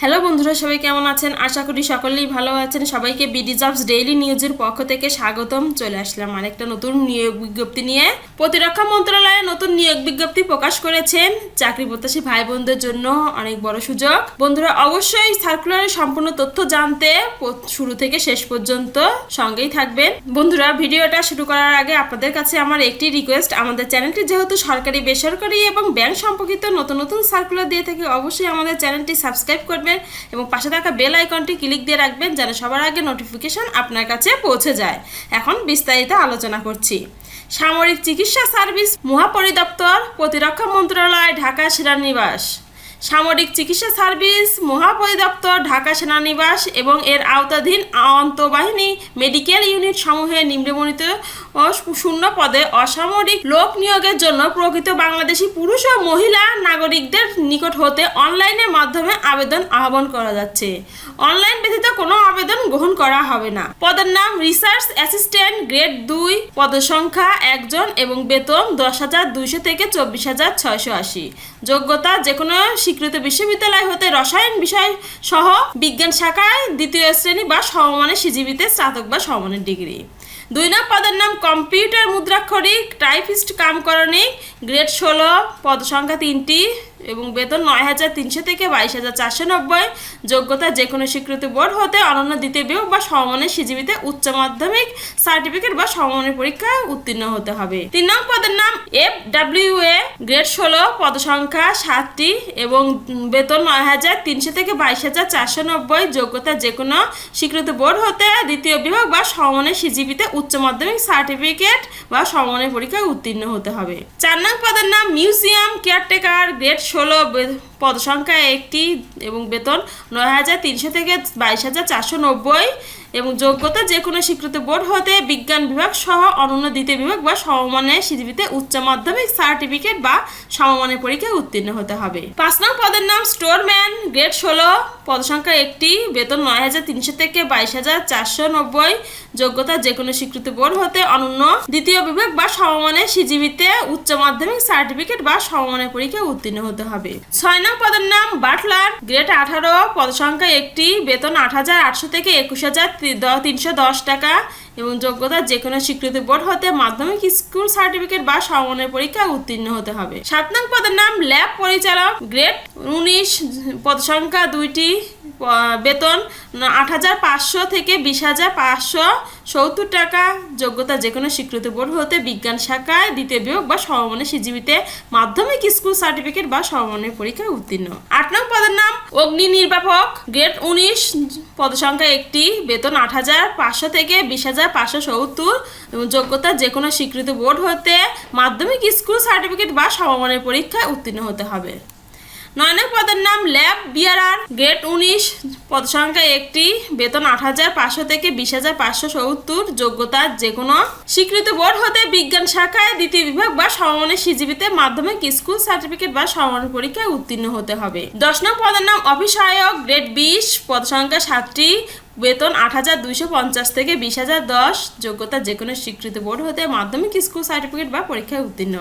Hello বন্ধুরা, সবাই কেমন আছেন? আশা করি সকলেই ভালো আছেন। সবাইকে বিডি জবস ডেইলি নিউজের পক্ষ থেকে স্বাগতম। চলে আসলাম আরেকটা নতুন নিয়োগ বিজ্ঞপ্তি নিয়ে। প্রতিরক্ষা মন্ত্রণালয়ে নতুন নিয়োগ বিজ্ঞপ্তি প্রকাশ করেছেন চাকরি প্রত্যাশী ভাই বোনদের জন্য অনেক বড় সুযোগ। বন্ধুরা, অবশ্যই সার্কুলারের সম্পূর্ণ তথ্য জানতে শুরু থেকে শেষ পর্যন্ত সঙ্গেই থাকবেন। বন্ধুরা, ভিডিওটা শুরু করার আগে আপনাদের কাছে আমার একটি রিকোয়েস্ট আমাদের চ্যানেলটি যেহেতু সরকারি, বেসরকারি এবং ব্যাংক সম্পর্কিত নতুন নতুন সার্কুলার দিয়ে থাকে, অবশ্যই আমাদের চ্যানেলটি সাবস্ক্রাইব করবেন। এবং পাশে থাকা বেল আইকনটি ক্লিক দিয়ে রাখবেন যেন সবার আগে নোটিফিকেশন আপনার কাছে পৌঁছে যায়। এখন বিস্তারিত আলোচনা করছি। সামরিক চিকিৎসা সার্ভিস মহাপরিদপ্তর প্রতিরক্ষা মন্ত্রণালয় ঢাকা সেনানিবাস সামরিক চিকিৎসা সার্ভিস, মহাপরিদপ্তর, ঢাকা সেনানিবাস এবং এর আওতাধীন আন্তঃবাহিনী মেডিকেল ইউনিট সমূহে নিম্নবর্ণিত শূন্য পদে অসামরিক লোক নিয়োগের জন্য প্রকৃত বাংলাদেশি পুরুষ ও মহিলা নাগরিকদের নিকট হতে অনলাইনের মাধ্যমে আবেদন আহ্বান করা যাচ্ছে। অনলাইন ব্যতীত কোনো আবেদন গ্রহণ করা হবে না। পদের নাম রিসার্চ অ্যাসিস্ট্যান্ট গ্রেড দুই, পদের সংখ্যা একজন এবং বেতন দশ হাজার দুইশো থেকে চব্বিশ হাজার ছয়শো আশি। যোগ্যতা যে কোনো স্বীকৃত বিশ্ববিদ্যালয় হতে রসায়ন বিষয় সহ বিজ্ঞান শাখায় দ্বিতীয় শ্রেণি বা সমমানের সিজিবিতে স্নাতক বা সমমানের ডিগ্রি। দুই নং পদের নাম কম্পিউটার মুদ্রাক্ষরিক, টাইপিস্ট, কামকরণিক, গ্রেড ষোলো পদ সংখ্যা তিনটি। এবং বেতন নয় হাজার তিনশো থেকে বাইশ হাজার চারশো নব্বই। যোগ্যতা যে কোনো স্বীকৃত বোর্ড হতে অনন্য দ্বিতীয় বিভাগ বা সমমানের সিজিবিতে উচ্চ মাধ্যমিক সার্টিফিকেট বা সমমানের পরীক্ষায় উত্তীর্ণ হতে হবে। তিন নং পদের নাম এফ ডাব্লিউ এ গ্রেড ষোলো পদ সংখ্যা সাতটি এবং বেতন নয় হাজার তিনশো থেকে বাইশ হাজার চারশো নব্বই। যোগ্যতা যে কোনো স্বীকৃত বোর্ড হতে দ্বিতীয় বিভাগ বা সমমানের সিজিবিতে উচ্চ মাধ্যমিক সার্টিফিকেট বা সমমানের পরীক্ষায় উত্তীর্ণ হতে হবে। চার নং পদের নাম মিউজিয়াম কেয়ারটেকার গ্রেড ষোলো পদসংখ্যা একটি এবং বেতন নয় হাজার তিনশো থেকে বাইশ হাজার চারশো নব্বই। এবং যোগ্যতা যে কোনো স্বীকৃত বোর্ড হতে বিজ্ঞান বিভাগ সহ অনন্য দ্বিতীয় বিভাগ বা সমমানের সিজিবিতে উচ্চ মাধ্যমিক সার্টিফিকেট বা সমমানের পরীক্ষায় উত্তীর্ণ হতে হবে। পাঁচ নং পদের নাম স্টোরম্যান, গ্রেড ষোলো, পদ সংখ্যা একটি, বেতন নয় হাজার তিনশো থেকে বাইশ হাজার চারশো নব্বই, যোগ্যতা যে কোনো স্বীকৃত বোর্ড হতে অনন্য দ্বিতীয় বিভাগ বা সমমানের সিজিবিতে উচ্চ মাধ্যমিক সার্টিফিকেট বা সমমানের পরীক্ষায় উত্তীর্ণ হতে হবে। ছয় নং পদের নাম বাটলার, গ্রেড আঠারো, পদ সংখ্যা একটি, বেতন আট হাজার আটশো থেকে একুশ হাজার তিনশো দশ টাকা এবং যোগ্যতা যে কোনো স্বীকৃতি বোর্ড হতে মাধ্যমিক স্কুল সার্টিফিকেট বা সমমানের পরীক্ষায় উত্তীর্ণ হতে হবে। সাত নং পদের নাম ল্যাব পরিচালক, গ্রেড উনিশ, পদ সংখ্যা দুইটি। বেতন আট হাজার পাঁচশো থেকে বিশ হাজার পাঁচশো সত্তর টাকা। যোগ্যতা যে কোনো স্বীকৃত বোর্ড হতে বিজ্ঞান শাখায় দ্বিতীয় বিভাগ বা সমমানের সিজিবিতে মাধ্যমিক স্কুল সার্টিফিকেট বা সমমানের পরীক্ষায় উত্তীর্ণ। আট নং পদের নাম অগ্নি নির্বাপক। গ্রেড উনিশ পদ সংখ্যা একটি, বেতন আট হাজার পাঁচশো থেকে বিশ হাজার পাঁচশো সত্তর। যোগ্যতা যে কোনো স্বীকৃত বোর্ড হতে মাধ্যমিক স্কুল সার্টিফিকেট বা সমমানের পরীক্ষায় উত্তীর্ণ হতে হবে। নয় পদের নাম ল্যাব বিয়ারার গ্রেড উনিশ, পদ সংখ্যা একটি, বেতন আট হাজার পাঁচশো থেকে বিশ হাজার পাঁচশো সত্তর, যোগ্যতা যে কোনো স্বীকৃত বোর্ড হতে বিজ্ঞান শাখায় দ্বিতীয় বিভাগ বা সমমানের সিজিবিতে মাধ্যমিক স্কুল সার্টিফিকেট বা সমমানের পরীক্ষায় উত্তীর্ণ হতে হবে। দশ নং পদের নাম অফিসহায়ক গ্রেড বিশ, পদ সংখ্যা সাতটি বেতন আট হাজার দুইশো পঞ্চাশ থেকে বিশ হাজার দশ, যোগ্যতা যে কোনো স্বীকৃত বোর্ড হতে মাধ্যমিক, স্কুল সার্টিফিকেট বা পরীক্ষায় উত্তীর্ণ।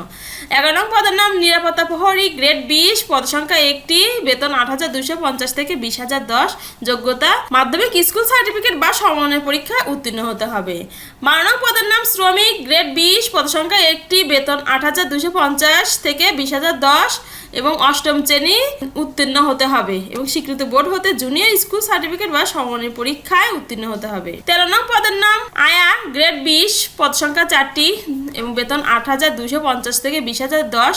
এগারো নং পদের নাম নিরাপত্তা প্রহরী, গ্রেড বিশ, পদ সংখ্যা একটি, বেতন আট হাজার দুইশো পঞ্চাশ থেকে বিশ হাজার দশ, যোগ্যতা মাধ্যমিক, স্কুল সার্টিফিকেট বা সমমানের পরীক্ষায় উত্তীর্ণ হতে হবে। বারো নং পদের নাম শ্রমিক, গ্রেড বিশ, পদ সংখ্যা একটি, বেতন আট হাজার দুইশো পঞ্চাশ থেকে বিশ হাজার দশ এবং অষ্টম শ্রেণি উত্তীর্ণ হতে হবে এবং স্বীকৃত বোর্ড হতে জুনিয়র স্কুল সার্টিফিকেট বা সমমানের পরীক্ষায় উত্তীর্ণ হতে হবে। তেরো নং পদের নাম আয়া গ্রেড বিশ, পদ সংখ্যা চারটি এবং বেতন আট হাজার দুইশো পঞ্চাশ থেকে বিশ হাজার দশ।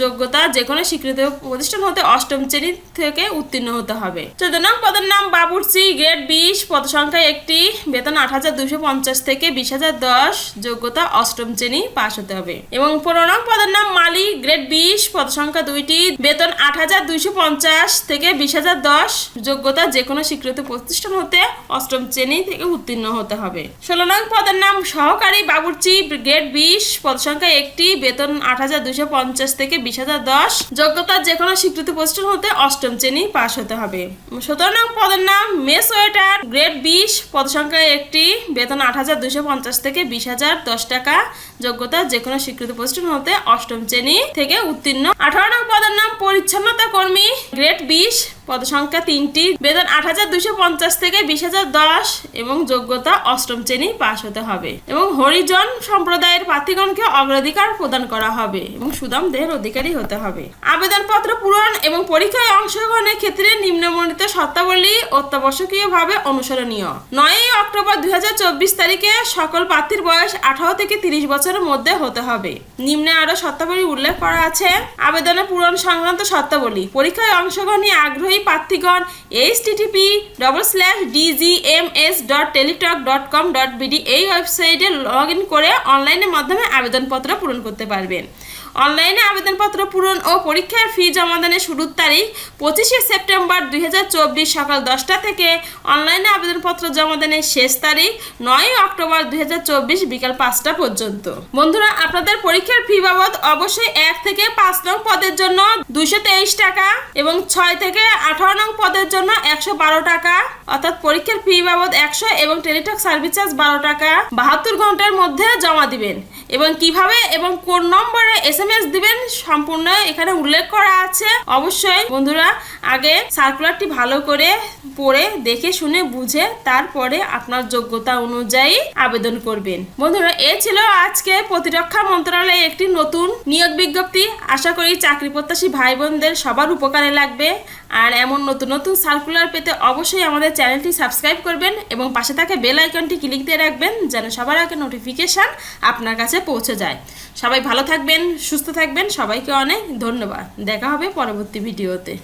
যোগ্যতা যে কোনো স্বীকৃত প্রতিষ্ঠান হতে অষ্টম শ্রেণি থেকে উত্তীর্ণ হতে হবে। চোদ্দ নং পদের নাম বাবুর্চি গ্রেড বিশ, পদ সংখ্যা একটি, বেতন আট হাজার দুশো পঞ্চাশ থেকে বিশ হাজার দশ, যোগ্যতা অষ্টম শ্রেণি পাশ হতে হবে। এবং পনেরো নং পদের নাম মালি, গ্রেড বিশ, পদ সংখ্যা দুইটি, বেতন আট হাজার দুইশো পঞ্চাশ থেকে বিশ হাজার দশ, যোগ্যতা যে কোনো স্বীকৃত প্রতিষ্ঠান হতে অষ্টম শ্রেণি থেকে উত্তীর্ণ হতে হবে। ষোলো নং পদের নাম সহকারী বাবুর্চি গ্রেড বিশ, পদ সংখ্যা একটি, বেতন আট হাজার দুইশো পঞ্চাশ থেকে বিশ হাজার দশ যোগ্যতার যে কোনো স্বীকৃতি প্রতিষ্ঠান হতে অষ্টম শ্রেণি পাস হতে হবে। সতেরো নং পদের নাম মেস ওয়েটার, গ্রেড বিশ, পদ সংখ্যা একটি, বেতন আট হাজার দুইশো পঞ্চাশ থেকে বিশ হাজার দশ টাকা যোগ্যতা যে কোনো স্বীকৃতি প্রতিষ্ঠান হতে অষ্টম শ্রেণি থেকে উত্তীর্ণ। আঠারো নং পদের নাম পরিচ্ছন্নতা কর্মী, গ্রেড বিশ পদ সংখ্যা তিনটি, বেতন আট হাজার দুশো পঞ্চাশ থেকে বিশ হাজার দশ এবং যোগ্যতা অষ্টম শ্রেণি পাশ হতে হবে। এবং হরিজন সম্প্রদায়ের প্রার্থীগণকে অগ্রাধিকার প্রদান করা হবে এবং সুদাম দেহের অধিকারী হতে হবে। আবেদনপত্র পূরণ এবং পরীক্ষায় অংশগ্রহণের ক্ষেত্রে নিম্নবর্ণিত শর্তাবলী অত্যাবশ্যকীয়ভাবে অনুসরণীয়। নয়ই অক্টোবর দুই হাজার চব্বিশ তারিখে সকল প্রার্থীর বয়স আঠারো থেকে তিরিশ বছরের মধ্যে হতে হবে। নিম্নে আরও শর্তাবলী উল্লেখ করা আছে। আবেদনের পূরণ সংক্রান্ত শর্তাবলী। পরীক্ষায় অংশগ্রহণে আগ্রহী প্রার্থীগণ H TTP double slash DGMS dot Teletalk dot com dot BD এই ওয়েবসাইটে লগ ইন করে অনলাইনের মাধ্যমে আবেদনপত্র পূরণ করতে পারবেন। অনলাইনে আবেদনপত্র পূরণ ও পরীক্ষার ফি জমাদানের শুরুর তারিখ পঁচিশে সেপ্টেম্বর দুই হাজার চব্বিশ সকাল দশটা থেকে অনলাইনে আবেদনপত্র জমাদানের শেষ তারিখ নয় অক্টোবর দু হাজার চব্বিশ বিকাল পাঁচটা পর্যন্ত। বন্ধুরা, আপনাদের পরীক্ষার ফি বাবদ অবশ্যই এক থেকে পাঁচ নং পদের জন্য দুশো তেইশ টাকা এবং ছয় থেকে আঠারো নং পদের জন্য একশো বারো টাকা। অর্থাৎ পরীক্ষার ফি বাবদ একশো এবং টেলিটক সার্ভিস চার্জ বারো টাকা। বাহাত্তর ঘণ্টার মধ্যে জমা দিবেন এবং কীভাবে এবং কোন নম্বরে এস এস দিবেন, সম্পূর্ণ এখানে উল্লেখ করা আছে। অবশ্যই বন্ধুরা, আগে সার্কুলারটি ভালো করে পড়ে, দেখে শুনে বুঝে তারপরে আপনার যোগ্যতা অনুযায়ী আবেদন করবেন। বন্ধুরা, এ ছিল আজকে প্রতিরক্ষা মন্ত্রণালয়ে একটি নতুন নিয়োগ বিজ্ঞপ্তি। আশা করি চাকরি প্রত্যাশী ভাই বোনদের সবার উপকারে লাগবে। আর এমন নতুন নতুন সার্কুলার পেতে অবশ্যই আমাদের চ্যানেলটি সাবস্ক্রাইব করবেন এবং পাশে থাকে বেল আইকনটি ক্লিক দিয়ে রাখবেন যেন সবার আগে নোটিফিকেশান আপনার কাছে পৌঁছে যায়। সবাই ভালো থাকবেন, সুস্থ থাকবেন, সবাইকে অনেক ধন্যবাদ। দেখা হবে পরবর্তী ভিডিওতে।